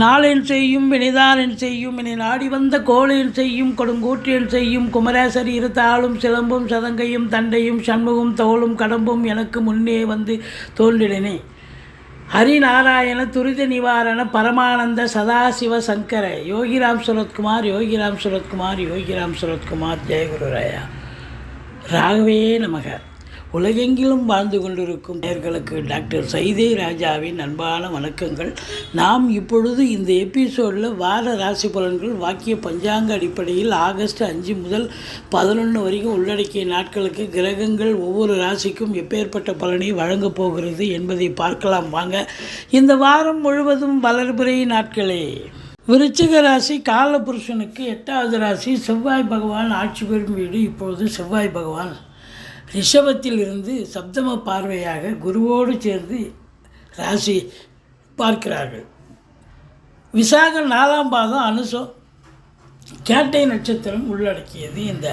நாளின் செய்யும் வினைதானென் செய்யும் இனி நாடி வந்த கோளென் செய்யும் கொடுங்கூற்றென் செய்யும் குமரேசர் இருத்தாளும் சிலம்பும் சதங்கையும் தண்டையும் சண்முகம் தோளும் கடம்பும் எனக்கு முன்னே வந்து தோன்றினே ஹரிநாராயண துரித நிவாரண பரமானந்த சதாசிவ சங்கர. யோகிராம் சுரத்குமார் யோகிராம் சுரத்குமார் யோகிராம் சுரத்குமார் ஜெயகுருராயா ராகவே நமக. உலகெங்கிலும் வாழ்ந்து கொண்டிருக்கும் நேர்களுக்கு டாக்டர் சைதே ராஜாவின் அன்பான வணக்கங்கள். நாம் இப்பொழுது இந்த எபிசோடில் வார ராசி பலன்கள் வாக்கிய பஞ்சாங்க அடிப்படையில் ஆகஸ்ட் அஞ்சு முதல் பதினொன்று வரைக்கும் உள்ளடக்கிய நாட்களுக்கு கிரகங்கள் ஒவ்வொரு ராசிக்கும் எப்பேற்பட்ட பலனை வழங்கப் போகிறது என்பதை பார்க்கலாம். வாங்க இந்த வாரம் முழுவதும் வளர்பிறை நாட்களே. விருச்சிக ராசி காலபுருஷனுக்கு எட்டாவது ராசி செவ்வாய் பகவான் ஆட்சி பெறும் வீடு இப்பொழுது செவ்வாய் பகவான். ரிஷபத்தில் இருந்து சப்தம பார்வையாக குருவோடு சேர்ந்து ராசி பார்க்கிறார்கள். விசாகம் நாலாம் பாதம் அனுசம் கேட்டை நட்சத்திரம் உள்ளடக்கியது இந்த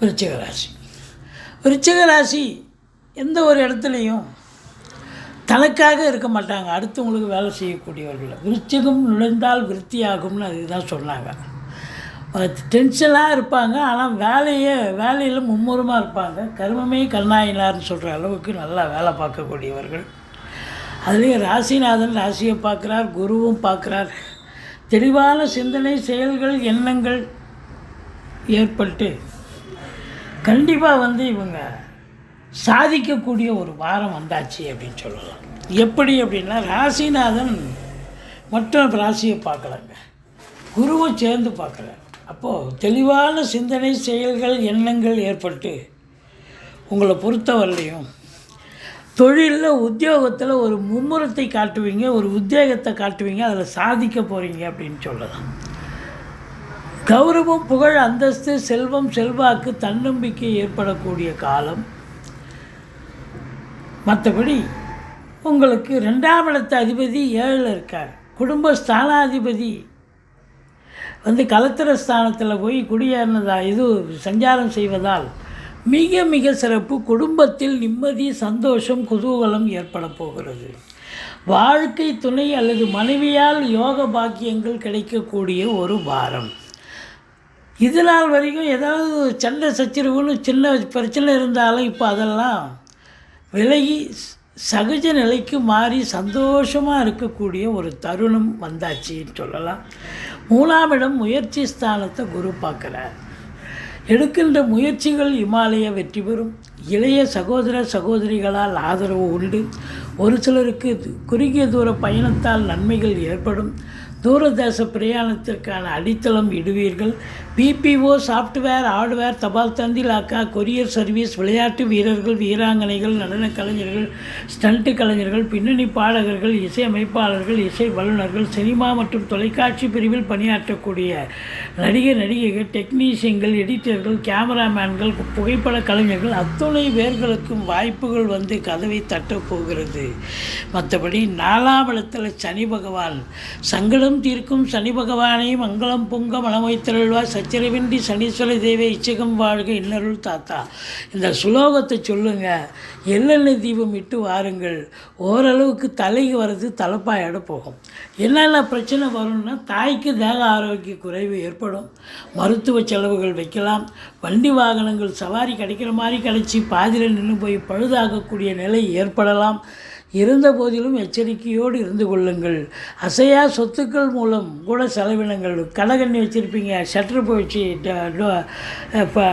விருச்சிக ராசி விருச்சிக ராசி எந்த ஒரு இடத்துலையும் தனக்காக இருக்க மாட்டாங்க. அடுத்தவங்களுக்கு வேலை செய்யக்கூடியவர்கள். விருச்சிகம் நுழைந்தால் விருத்தியாகும்னு அதுதான் சொன்னாங்க. டென்ஷனாக இருப்பாங்க ஆனால் வேலையே வேலையில் மும்முரமாக இருப்பாங்க. கருமமே கருணாயினார்னு சொல்கிற அளவுக்கு நல்லா வேலை பார்க்கக்கூடியவர்கள். அதுலேயும் ராசிநாதன் ராசியை பார்க்குறார் குருவும் பார்க்குறார். தெளிவான சிந்தனை செயல்கள் எண்ணங்கள் ஏற்பட்டு கண்டிப்பாக வந்து இவங்க சாதிக்கக்கூடிய ஒரு வாரம் வந்தாச்சு அப்படின்னு சொல்லலாம். எப்படி அப்படின்னா ராசிநாதன் மட்டும் ராசியை பார்க்கலங்க. குருவும் சேர்ந்து பார்க்குறார். அப்போது தெளிவான சிந்தனை செயல்கள் எண்ணங்கள் ஏற்பட்டு உங்களை பொறுத்தவரையிலையும் தொழிலில் உத்தியோகத்தில் ஒரு மும்முரத்தை காட்டுவீங்க ஒரு உத்தியோகத்தை காட்டுவீங்க அதில் சாதிக்க போகிறீங்க அப்படின்னு சொல்லலாம். கௌரவம் புகழ் அந்தஸ்து செல்வம் செல்வாக்கு தன்னம்பிக்கை ஏற்படக்கூடிய காலம். மற்றபடி உங்களுக்கு ரெண்டாம் இடத்த அதிபதி ஏழில் இருக்கார். குடும்ப ஸ்தானாதிபதி வந்து கலத்திர ஸ்தானத்தில் போய் குடியேறினதா? இது சஞ்சாரம் செய்வதால் மிக மிக சிறப்பு. குடும்பத்தில் நிம்மதி சந்தோஷம் குதூகலம் ஏற்பட போகிறது. வாழ்க்கை துணை அல்லது மனைவியால் யோக பாக்கியங்கள் கிடைக்கக்கூடிய ஒரு வாரம். இது நாள் வரைக்கும் ஏதாவது சண்டை சச்சரவுன்னு சின்ன பிரச்சனை இருந்தாலும் இப்போ அதெல்லாம் விலகி சகஜ நிலைக்கு மாறி சந்தோஷமாக இருக்கக்கூடிய ஒரு தருணம் வந்தாச்சின்னு சொல்லலாம். மூணாம் முயற்சி ஸ்தானத்தை குரு பார்க்குறார். எடுக்கின்ற முயற்சிகள் இமாலய வெற்றி பெறும். இளைய சகோதர சகோதரிகளால் ஆதரவு உண்டு. ஒரு சிலருக்கு குறுகிய தூர பயணத்தால் நன்மைகள் ஏற்படும். தூரதேச பிரயாணத்திற்கான அடித்தளம் இடுவீர்கள். பிபிஓ சாஃப்ட்வேர் ஹார்ட்வேர் தபால் தந்திலாக்கா கொரியர் சர்வீஸ் விளையாட்டு வீரர்கள் வீராங்கனைகள் நடன கலைஞர்கள் ஸ்டண்ட்டு கலைஞர்கள் பின்னணி பாடகர்கள் இசை அமைப்பாளர்கள் இசை வல்லுநர்கள் சினிமா மற்றும் தொலைக்காட்சி பிரிவில் பணியாற்றக்கூடிய நடிகர் நடிகைகள் டெக்னீஷியன்கள் எடிட்டர்கள் கேமராமேன்கள் புகைப்பட கலைஞர்கள் அத்துணை பேர்களுக்கும் வாய்ப்புகள் வந்து கதவை தட்டப்போகிறது மற்றபடி நாலாம் இடத்தில் சனி பகவான் சங்கடம் தீர்க்கும் சனி பகவானை மங்களம் பொங்க மனமைத்திரழ்வார் சச்சரவின்றி சனீஸ்வர தேவை இச்சகம் வாழ்க இன்னருள் தாத்தா. இந்த சுலோகத்தை சொல்லுங்க. எள்ளெண்ணெய் தீபம் இட்டு வாருங்கள். ஓரளவுக்கு தலைக்கு வர்றது தலைப்பாயோட போகும். என்னென்ன பிரச்சனை வரும்னா தாய்க்கு தேக ஆரோக்கிய குறைவு ஏற்படும். மருத்துவ செலவுகள் வைக்கலாம். வண்டி வாகனங்கள் சவாரி கிடைக்கிற மாதிரி கிடச்சி பாதியில் நின்று போய் பழுதாகக்கூடிய நிலை ஏற்படலாம். இருந்த போதிலும் எச்சரிக்கையோடு இருந்து கொள்ளுங்கள். அசையா சொத்துக்கள் மூலம் கூட செலவினங்கள். கடகண்ணி வச்சுருப்பீங்க. ஷட்டர் போயிடுச்சு. இப்போ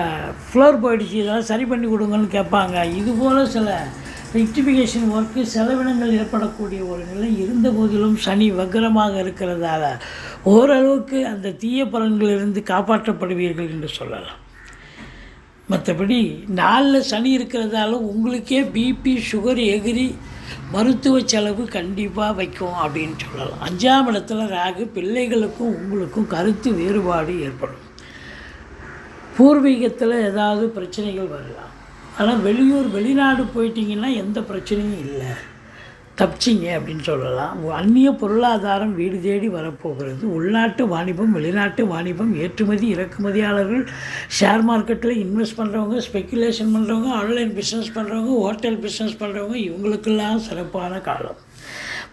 ஃப்ளோர் போயிடுச்சு. இதெல்லாம் சரி பண்ணி கொடுங்கன்னு கேட்பாங்க. இதுபோல் சில ரெக்டிஃபிகேஷன் ஒர்க்கு செலவினங்கள் ஏற்படக்கூடிய ஒரு நிலை இருந்த போதிலும் சனி வக்கரமாக இருக்கிறதால ஓரளவுக்கு அந்த தீய பலன்களிலிருந்து காப்பாற்றப்படுவீர்கள் என்று சொல்லலாம். மற்றபடி நாளில் சனி இருக்கிறதால உங்களுக்கே பிபி சுகர் எகிரி மருத்துவ செலவு கண்டிப்பாக வைக்கும் அப்படின்னு சொல்லலாம். அஞ்சாம் இடத்துல ராகு பிள்ளைகளுக்கும் உங்களுக்கும் கருத்து வேறுபாடு ஏற்படும். பூர்வீகத்தில் ஏதாவது பிரச்சனைகள் வரலாம். ஆனால் வெளியூர் வெளிநாடு போயிட்டீங்கன்னா எந்த பிரச்சனையும் இல்லை. தப்பிச்சிங்க அப்படின்னு சொல்லலாம். அந்நிய பொருளாதாரம் வீடு தேடி வரப்போகிறது. உள்நாட்டு வாணிபம் வெளிநாட்டு வாணிபம் ஏற்றுமதி இறக்குமதியாளர்கள் ஷேர் மார்க்கெட்டில் இன்வெஸ்ட் பண்ணுறவங்க ஸ்பெக்குலேஷன் பண்ணுறவங்க ஆன்லைன் பிஸ்னஸ் பண்ணுறவங்க ஹோட்டல் பிஸ்னஸ் பண்ணுறவங்க இவங்களுக்கெல்லாம் சிறப்பான காலம்.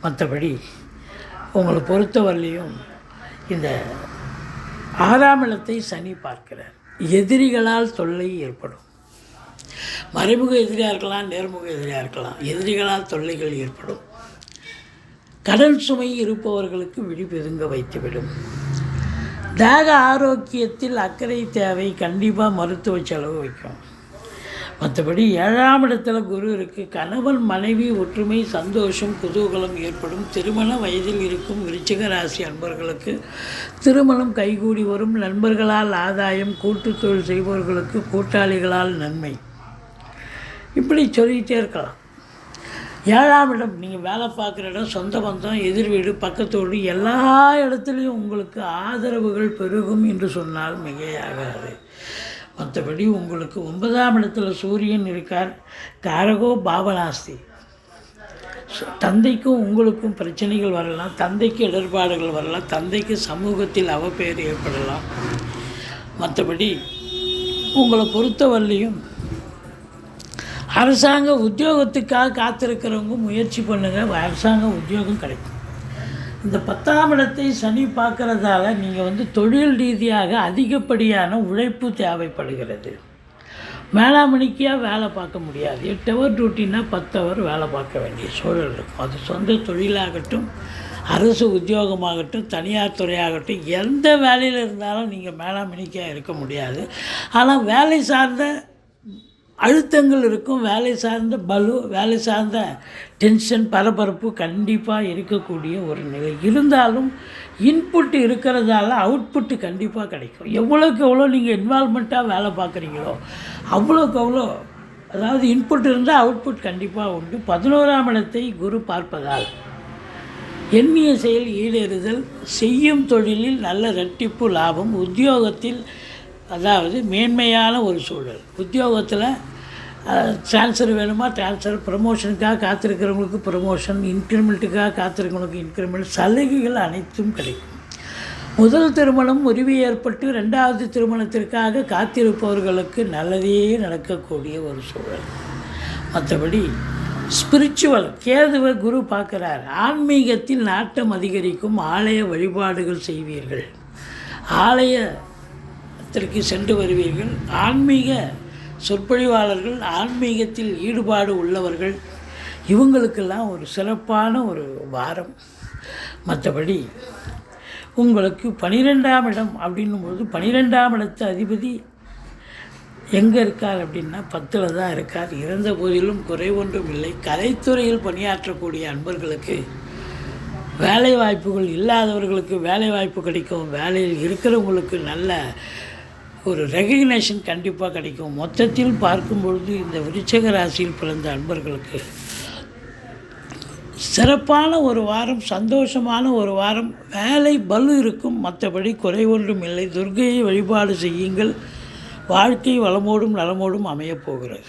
மற்றபடி உங்களை பொறுத்தவரையிலையும் இந்த ஆறாம் இடத்தை சனி பார்க்கிறார். எதிரிகளால் தொல்லை ஏற்படும். மறைமுக எதிரியாக இருக்கலாம் நேர்முக எதிரியாக இருக்கலாம். எதிரிகளால் தொல்லைகள் ஏற்படும். கடன் சுமை இருப்பவர்களுக்கு விழிப்பெதுங்க வைத்துவிடும். தேக ஆரோக்கியத்தில் அக்கறை தேவை கண்டிப்பாக மருத்துவ செலவு வைக்கும். மற்றபடி ஏழாம் இடத்துல குரு இருக்குது கணவன் மனைவி ஒற்றுமை சந்தோஷம் குதூகலம் ஏற்படும். திருமண வயதில் இருக்கும் விருச்சிக ராசி அன்பர்களுக்கு திருமணம் கைகூடி வரும். நண்பர்களால் ஆதாயம் கூட்டுத்தொழில் செய்பவர்களுக்கு கூட்டாளிகளால் நன்மை. இப்படி சொல்லிக்கிட்டே இருக்கலாம். ஏழாம் இடம் நீங்கள் வேலை பார்க்குற இடம் சொந்த பந்தம் எதிர் வீடு பக்கத்து வீடு எல்லா இடத்துலையும் உங்களுக்கு ஆதரவுகள் பெருகும் என்று சொன்னால் மிகையாகாது. மற்றபடி உங்களுக்கு ஒன்பதாம் இடத்துல சூரியன் இருக்கார். காரகோ பாவனாஸ்தி தந்தைக்கும் உங்களுக்கும் பிரச்சனைகள் வரலாம். தந்தைக்கு இடர்பாடுகள் வரலாம். தந்தைக்கு சமூகத்தில் அவப்பெயர் ஏற்படலாம். மற்றபடி உங்களை பொறுத்தவரையிலையும் அரசாங்க உத்தியோகத்துக்காக காத்திருக்கிறவங்க முயற்சி பண்ணுங்கள் அரசாங்க உத்தியோகம் கிடைக்கும். இந்த பத்தாம் இடத்தை சனி பார்க்குறதால நீங்கள் வந்து தொழில் ரீதியாக அதிகப்படியான உழைப்பு தேவைப்படுகிறது. மேலாமணிக்காக வேலை பார்க்க முடியாது. எட்டு ஹவர் டியூட்டினா பத்து ஹவர் வேலை பார்க்க வேண்டிய சூழல் இருக்கும். அது சொந்த தொழிலாகட்டும் அரசு உத்தியோகமாகட்டும் தனியார் துறையாகட்டும் எந்த வேலையில் இருந்தாலும் நீங்கள் மேலாமணிக்காக இருக்க முடியாது. ஆனால் வேலை சார்ந்த அழுத்தங்கள் இருக்கும். வேலை சார்ந்த பலு வேலை சார்ந்த டென்ஷன் பரபரப்பு கண்டிப்பாக இருக்கக்கூடிய ஒரு நிலை. இருந்தாலும் இன்புட் இருக்கிறதால அவுட்புட்டு கண்டிப்பாக கிடைக்கும். எவ்வளோக்கு எவ்வளோ நீங்கள் இன்வால்மெண்ட்டாக வேலை பார்க்குறீங்களோ அவ்வளோக்கு அவ்வளோ அதாவது இன்புட் இருந்தால் அவுட்புட் கண்டிப்பாக உண்டு. பதினோராம் இடத்தை குரு பார்ப்பதால் எண்ணிய செயல் ஈடேறுதல் செய்யும் தொழிலில் நல்ல ரெட்டிப்பு லாபம் உத்தியோகத்தில் அதாவது மேன்மையான ஒரு சூழல். உத்தியோகத்தில் ட்ரான்ஸ்ஃபர் வேணுமா? ட்ரான்ஸ்ஃபர் ப்ரமோஷனுக்காக காத்திருக்கிறவங்களுக்கு ப்ரமோஷன் இன்க்ரிமெண்ட்டுக்காக காத்திருக்கிறவங்களுக்கு இன்க்ரிமெண்ட் சலுகைகள் அனைத்தும் கிடைக்கும். முதல் திருமணம் முறிவு ஏற்பட்டு ரெண்டாவது திருமணத்திற்காக காத்திருப்பவர்களுக்கு நல்லதே நடக்கக்கூடிய ஒரு சூழல். மற்றபடி ஸ்பிரிச்சுவல் கேதுவை குரு பார்க்குறார். ஆன்மீகத்தில் நாட்டம் அதிகரிக்கும். ஆலய வழிபாடுகள் செய்வீர்கள். ஆலய ஆலயத்திற்கு சென்று வருவீர்கள். ஆன்மீக சொற்பொழிவாளர்கள் ஆன்மீகத்தில் ஈடுபாடு உள்ளவர்கள் இவங்களுக்கெல்லாம் ஒரு சிறப்பான ஒரு வாரம். மற்றபடி உங்களுக்கு பனிரெண்டாம் இடம் அப்படின்னும் பொழுது பனிரெண்டாம் இடத்து அதிபதி எங்கே இருக்கார் அப்படின்னா பத்தில் தான் இருக்கார். இறந்த போதிலும் குறை ஒன்றும் இல்லை. கலைத்துறையில் பணியாற்றக்கூடிய அன்பர்களுக்கு வேலை வாய்ப்புகள் இல்லாதவர்களுக்கு வேலை வாய்ப்பு கிடைக்கும். வேலையில் இருக்கிறவங்களுக்கு நல்ல ஒரு ரெகக்னேஷன் கண்டிப்பாக கிடைக்கும். மொத்தத்தில் பார்க்கும் பொழுது இந்த விருச்சக ராசியில் பிறந்த அன்பர்களுக்கு சிறப்பான ஒரு வாரம் சந்தோஷமான ஒரு வாரம் வேலை பலு இருக்கும். மற்றபடி குறை ஒன்றும் இல்லை. துர்கையை வழிபாடு செய்யுங்கள். வாழ்க்கை வளமோடும் நலமோடும் அமையப் போகிறது.